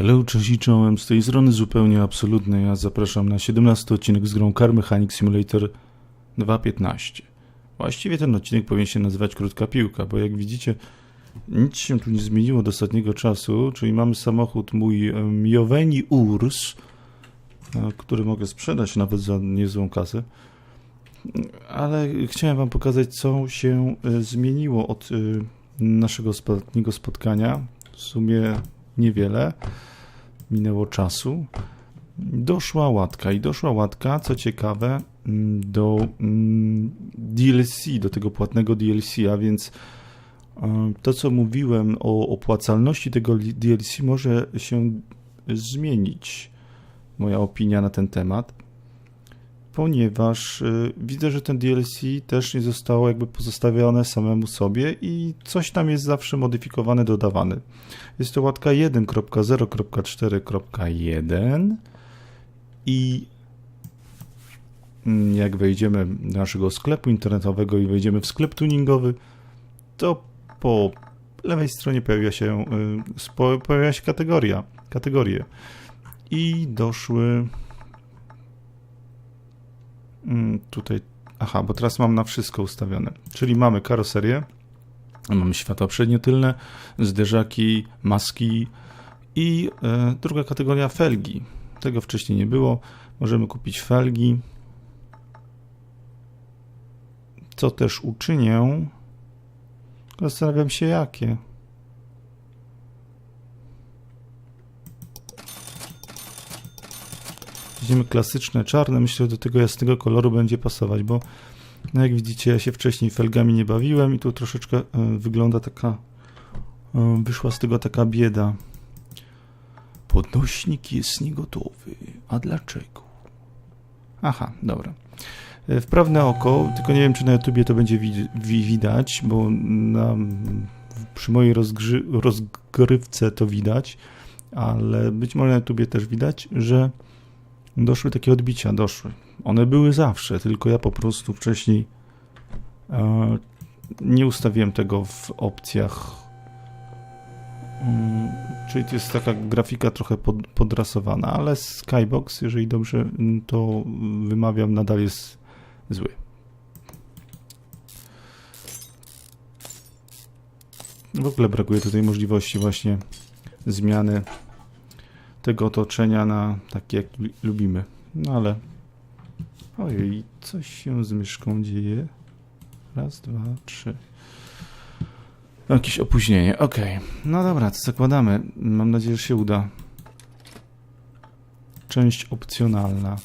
Hello, cześć i czołem, z tej strony zupełnie absolutnej, ja zapraszam na 17 odcinek z grą Car Mechanic Simulator 2.15. Właściwie ten odcinek powinien się nazywać Krótka Piłka, bo jak widzicie, nic się tu nie zmieniło od ostatniego czasu, czyli mamy samochód mój em, Joveni Urs, e, który mogę sprzedać nawet za niezłą kasę, ale chciałem wam pokazać, co się e, zmieniło od e, naszego ostatniego spotkania. W sumie niewiele minęło czasu. Doszła łatka i doszła łatka, co ciekawe, mm, do mm, DLC, do tego płatnego DLC, a więc e, to, co mówiłem o opłacalności tego DLC, może się zmienić. Moja opinia na ten temat, ponieważ y, widzę, że ten DLC też nie zostało jakby pozostawione samemu sobie i coś tam jest zawsze modyfikowane, dodawane. Jest to łatka 1.0.4.1 i mm, jak wejdziemy do naszego sklepu internetowego i wejdziemy w sklep tuningowy, to po lewej stronie pojawia się, y, pojawia się kategoria, kategorie i doszły tutaj, aha, bo teraz mam na wszystko ustawione, czyli mamy karoserię, mamy światła przednio-tylne, zderzaki, maski i e, druga kategoria felgi. Tego wcześniej nie było. Możemy kupić felgi. Co też uczynię. Zastanawiam się jakie. Weźmiemy klasyczne, czarne. Myślę, że do tego jasnego koloru będzie pasować, bo no jak widzicie, ja się wcześniej felgami nie bawiłem i tu troszeczkę e, wygląda taka E, Wyszła z tego taka bieda. Podnośnik jest niegotowy. A dlaczego? Aha, dobra. E, Wprawne oko, tylko nie wiem, czy na YouTubie to będzie wi- wi- widać, bo na, przy mojej rozgrywce to widać, ale być może na YouTubie też widać, że doszły takie odbicia, doszły. One były zawsze, tylko ja po prostu wcześniej e, nie ustawiłem tego w opcjach Mm, Czyli to jest taka grafika trochę pod, podrasowana, ale Skybox, jeżeli dobrze mm, to wymawiam, nadal jest zły. W ogóle brakuje tutaj możliwości właśnie zmiany tego otoczenia na takie, jak lu- lubimy. No ale... Ojej, coś się z myszką dzieje. Raz, dwa, trzy. Jakieś opóźnienie, okej. No dobra, to zakładamy. Mam nadzieję, że się uda. Część opcjonalna.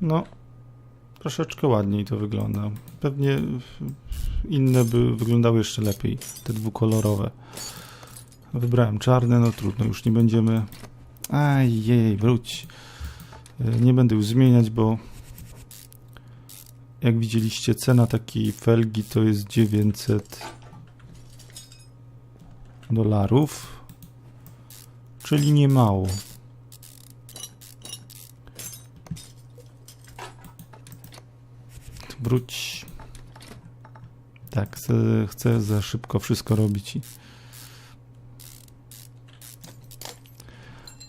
No, troszeczkę ładniej to wygląda. Pewnie inne by wyglądały jeszcze lepiej, te dwukolorowe. Wybrałem czarne, no trudno, już nie będziemy... Aj, jej, wróć. E, Nie będę już zmieniać, bo jak widzieliście, cena takiej felgi to jest 900 dolarów, czyli nie mało. Wróć. Tak, chcę, chcę za szybko wszystko robić. i-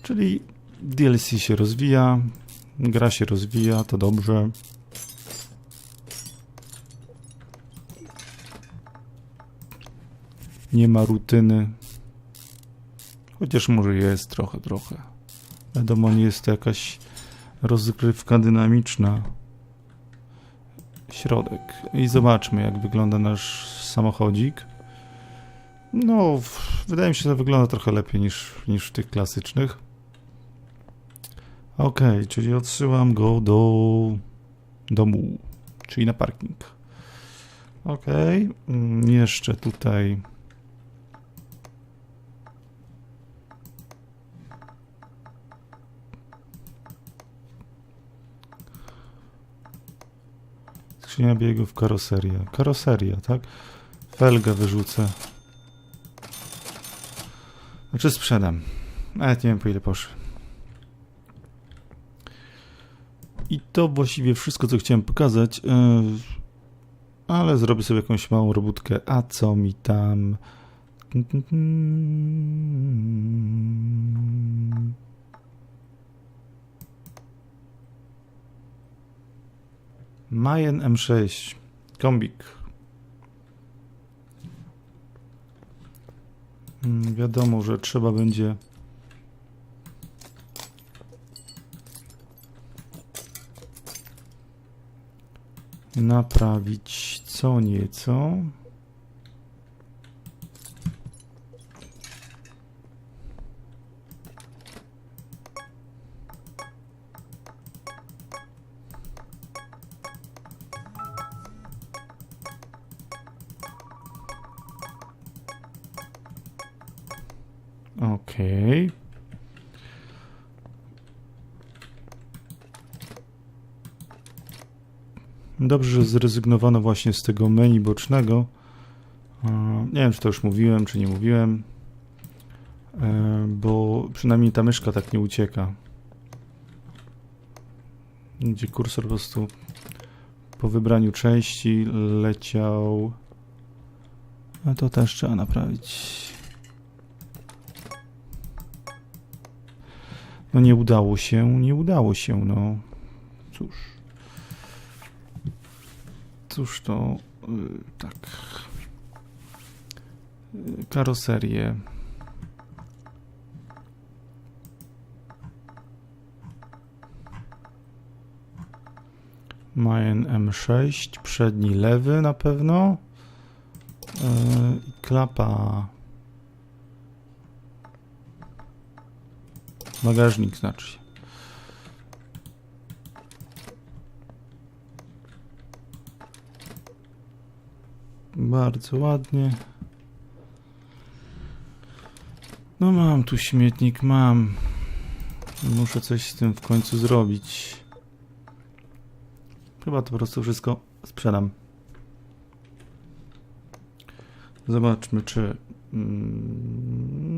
Czyli DLC się rozwija, gra się rozwija, to dobrze. Nie ma rutyny. Chociaż może jest trochę, trochę. Wiadomo, nie jest to jakaś rozgrywka dynamiczna. Środek. I zobaczmy, jak wygląda nasz samochodzik. No, wydaje mi się, że wygląda trochę lepiej niż, niż w tych klasycznych. Okej, czyli odsyłam go do domu, czyli na parking. Okej, mm, jeszcze tutaj Skrzynia biegów, karoseria. Karoseria, tak? Felgę wyrzucę. Znaczy sprzedam. Nawet nie wiem po ile poszły. I to właściwie wszystko, co chciałem pokazać. Yy, ale zrobię sobie jakąś małą robótkę. A co mi tam? Majen M6. Kombik. Mm, Wiadomo, że trzeba będzie naprawić co nieco. Dobrze, że zrezygnowano właśnie z tego menu bocznego. Nie wiem, czy to już mówiłem, czy nie mówiłem, e, bo przynajmniej ta myszka tak nie ucieka. Gdzie kursor po prostu po wybraniu części leciał. A to też trzeba naprawić. No nie udało się, nie udało się, no. Cóż. Cóż to, y, tak. Y, Karoserię. Majen M6, przedni lewy na pewno. I klapa. Bagażnik znaczy się. Bardzo ładnie. No mam tu śmietnik, mam. Muszę coś z tym w końcu zrobić. Chyba to po prostu wszystko sprzedam. Zobaczmy, czy. Mm,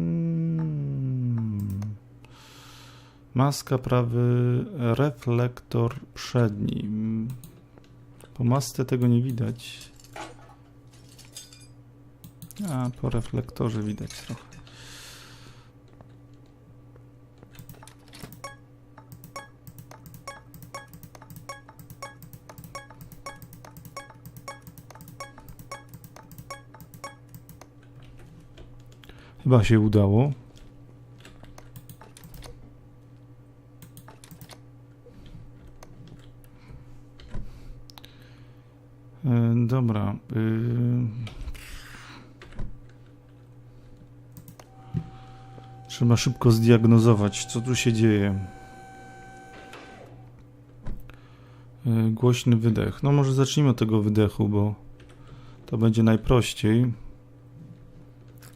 maska prawy, reflektor przedni. Po masce tego nie widać. A po reflektorze widać trochę. Chyba się udało. E, dobra. Trzeba szybko zdiagnozować, co tu się dzieje. E, Głośny wydech. No może zacznijmy od tego wydechu, bo to będzie najprościej.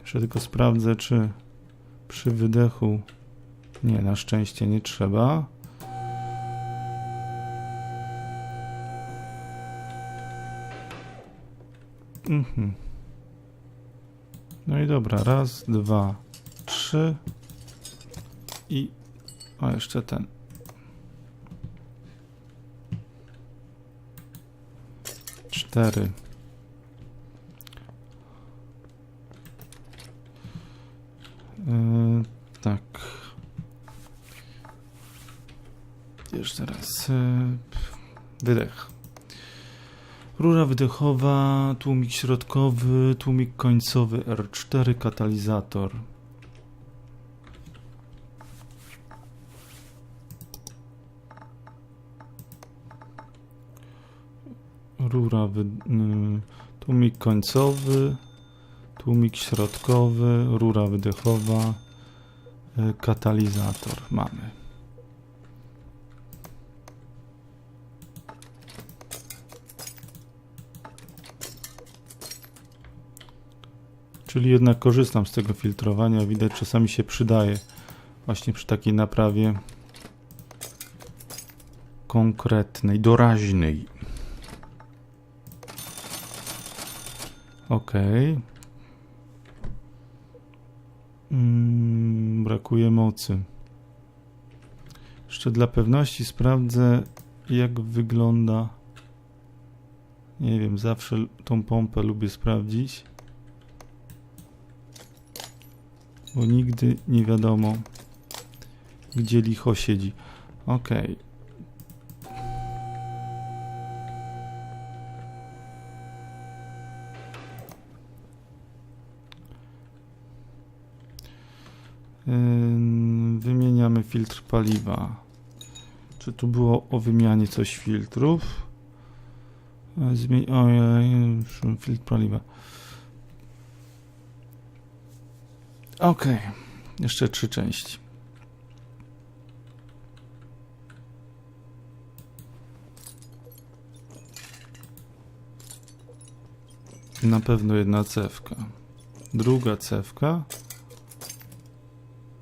Jeszcze tylko sprawdzę, czy przy wydechu. Nie, na szczęście nie trzeba. Mhm. No i dobra, raz, dwa, trzy i o jeszcze ten. Cztery. Yy, tak. Jeszcze raz. Yy, wydech. Rura wydechowa, tłumik środkowy, tłumik końcowy R4, katalizator. Rura, y, tłumik końcowy, tłumik środkowy, rura wydechowa, y, katalizator mamy. Czyli jednak korzystam z tego filtrowania. Widać, czasami się przydaje właśnie przy takiej naprawie konkretnej, doraźnej. Ok. Mm, brakuje mocy. Jeszcze dla pewności sprawdzę, jak wygląda Nie wiem, zawsze tą pompę lubię sprawdzić. Bo nigdy nie wiadomo, gdzie licho siedzi. Okej. Ym, filtr paliwa. Czy tu było o wymianie coś filtrów? Zmień... Ojej, filtr paliwa. Okej. Jeszcze trzy części. Na pewno jedna cewka. Druga cewka.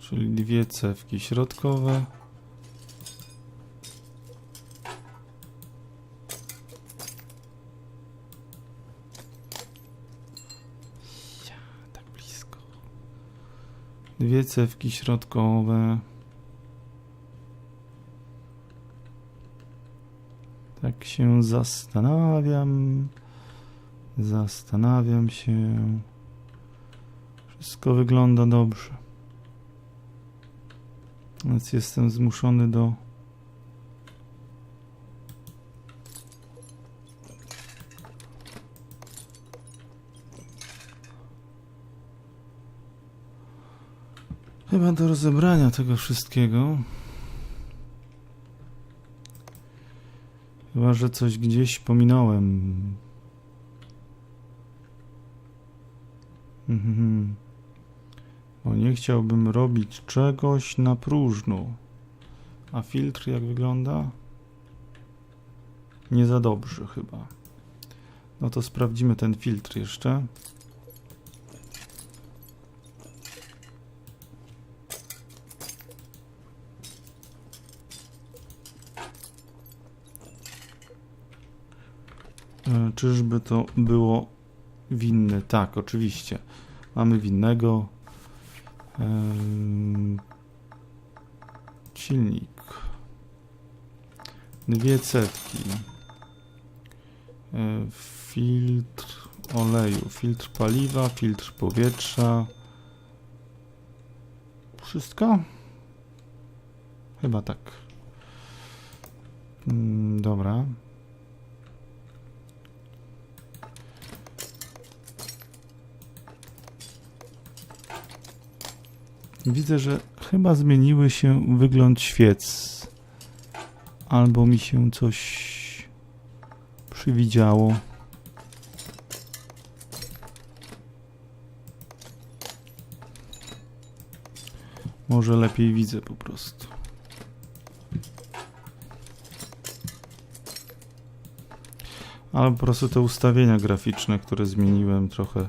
Czyli dwie cewki środkowe. Tak. Dwie cewki środkowe. Tak się zastanawiam. Zastanawiam się. Wszystko wygląda dobrze. Więc jestem zmuszony do. Chyba do rozebrania tego wszystkiego. Chyba, że coś gdzieś pominąłem. Mhm. Bo nie chciałbym robić czegoś na próżno. A filtr jak wygląda? Nie za dobrze chyba. No to sprawdzimy ten filtr jeszcze. E, Czyżby to było winne? Tak, oczywiście. Mamy winnego. Silnik. Dwie cewki. E, Filtr oleju, filtr paliwa, filtr powietrza. Wszystko? Chyba tak. Mm, Dobra. Widzę, że chyba zmieniły się wygląd świec. Albo mi się coś przywidziało. Może lepiej widzę po prostu. Ale po prostu te ustawienia graficzne, które zmieniłem trochę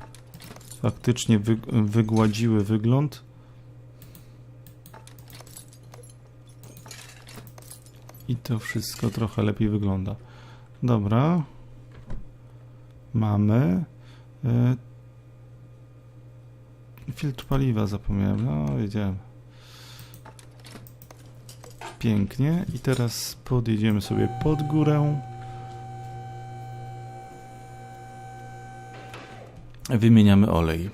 faktycznie wy, wygładziły wygląd. To wszystko trochę lepiej wygląda. Dobra. Mamy. E, filtr paliwa zapomniałem. No, wiedziałem. Pięknie. I teraz podjedziemy sobie pod górę. Wymieniamy olej.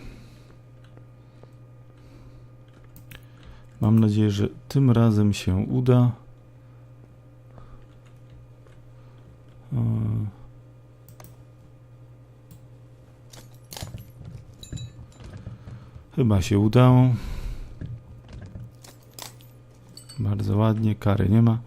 Mam nadzieję, że tym razem się uda. E, Chyba się udało. Bardzo ładnie, kary nie ma.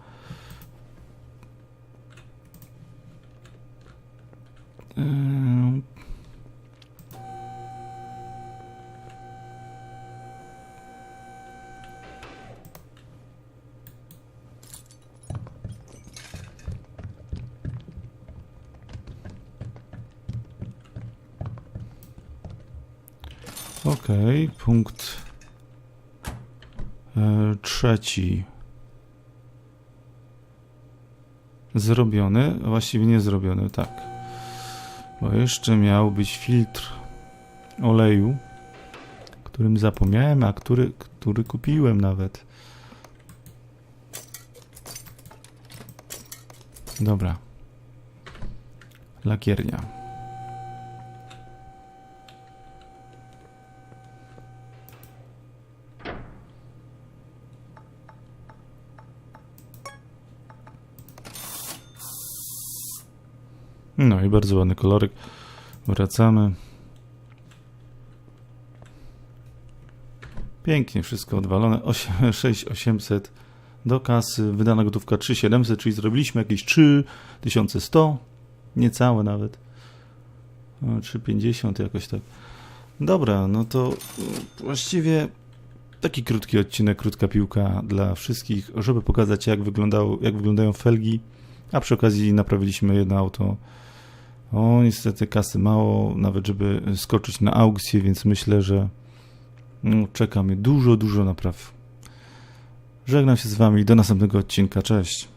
Okej, punkt e, trzeci zrobiony, właściwie nie zrobiony, tak. Bo jeszcze miał być filtr oleju, którym zapomniałem, a który, który kupiłem nawet. Dobra. lakiernia. No i bardzo ładny kolorek. Wracamy. Pięknie wszystko odwalone. 6800 do kasy. Wydana gotówka 3700, czyli zrobiliśmy jakieś 3100. Niecałe nawet. No, 350 jakoś tak. Dobra, no to y, właściwie taki krótki odcinek, krótka piłka dla wszystkich, żeby pokazać jak, wyglądało, jak wyglądają felgi, a przy okazji naprawiliśmy jedno auto. O, niestety kasy mało, nawet żeby skoczyć na aukcję, więc myślę, że no, czeka mnie dużo, dużo napraw. Żegnam się z Wami do następnego odcinka. Cześć.